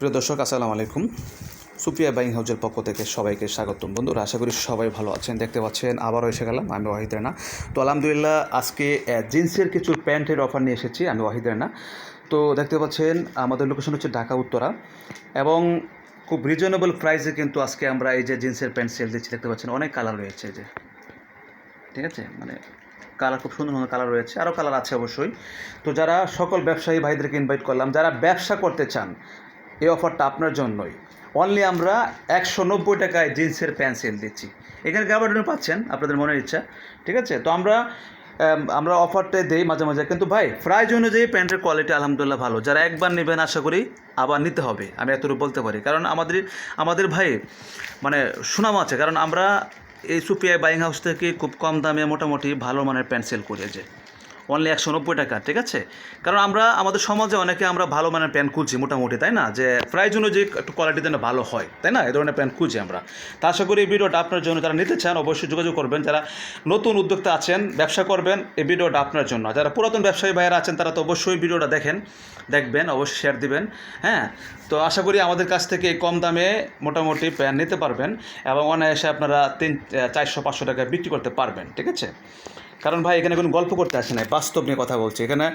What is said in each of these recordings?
প্রিয় দর্শক, আসসালামু আলাইকুম। সুপ্রিয়া বাইং হাউজের পক্ষ থেকে সবাইকে স্বাগতম। বন্ধুরা, আশা করি সবাই ভালো আছেন, দেখতে পাচ্ছেন, আবারও এসে গেলাম আমি ওয়াহিদ রানা। তো আলহামদুলিল্লাহ, আজকে জিন্সের কিছু প্যান্টের অফার নিয়ে এসেছি আমি ওয়াহিদ রানা। তো দেখতে পাচ্ছেন, আমাদের লোকেশন হচ্ছে ঢাকা, উত্তরা। এবং খুব রিজনেবল প্রাইসে কিন্তু আজকে আমরা এই যে জিন্সের প্যান্ট সেল দিচ্ছি, দেখতে পাচ্ছেন, অনেক কালার রয়েছে যে। ঠিক আছে? মানে কালার খুব সুন্দর সুন্দর কালার রয়েছে, আরও কালার আছে অবশ্যই। তো যারা সকল ব্যবসায়ী ভাইদেরকে ইনভাইট করলাম, যারা ব্যবসা করতে চান এই অফারটা আপনার জন্যই। অনলি আমরা একশো নব্বই টাকায় জিন্সের প্যান্ট সেল দিচ্ছি। এখানে গ্যাবার্ডনে পাচ্ছেন আপনাদের মনের ইচ্ছা ঠিক আছে? তো আমরা আম, আমরা অফারটা দেই মাঝে মাঝে। কিন্তু ভাই প্রাইজ অনুযায়ী প্যান্টের কোয়ালিটি আলহামদুলিল্লাহ ভালো। যারা একবার নেবেন আশা করি আবার নিতে হবে। আমি এতটুকু বলতে পারি। কারণ আমাদের আমাদের ভাই মানে সুনাম আছে। কারণ আমরা এই সুপিআই বাইং হাউস থেকে খুব কম দামে মোটামুটি ভালো মানের প্যান্ট সেল করি অনলি একশো নব্বই টাকা, ঠিক আছে? কারণ আমরা, আমাদের সমাজে অনেকে আমরা ভালো মানের প্যান্ট খুঁজছি মোটামুটি, তাই না? যে প্রাইজ অনুযায়ী একটু কোয়ালিটি যেন ভালো হয়, তাই না? এ ধরনের প্যান্ট খুঁজি আমরা। তা আশা করি এই ভিডিওটা আপনার জন্য যারা নিতে চান অবশ্যই যোগাযোগ করবেন। যারা নতুন উদ্যোক্তা আছেন, ব্যবসা করবেন, এই ভিডিওটা আপনার জন্য। যারা পুরাতন ব্যবসায়ী ভাইয়েরা আছেন, তারা তো অবশ্যই ভিডিওটা দেখেন, দেখবেন, অবশ্যই শেয়ার দিবেন হ্যাঁ? তো আশা করি আমাদের কাছ থেকে এই কম দামে মোটামুটি প্যান্ট নিতে পারবেন এবং অনায়াসে আপনারা তিন, চারশো, পাঁচশো টাকায় বিক্রি করতে পারবেন, ঠিক আছে? কারণ ভাই এখানে কোনো গল্প করতে আসে নাই, বাস্তব নিয়ে কথা বলছি। এখানে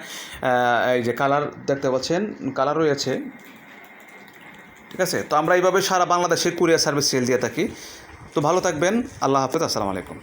এই যে কালার দেখতে পাচ্ছেন, কালার রয়েছে। ঠিক আছে? তো আমরা এইভাবে সারা বাংলাদেশে কুরিয়ার সার্ভিস সেল দিয়ে থাকি। তো ভালো থাকবেন, আল্লাহ হাফেজ, আসসালামু আলাইকুম।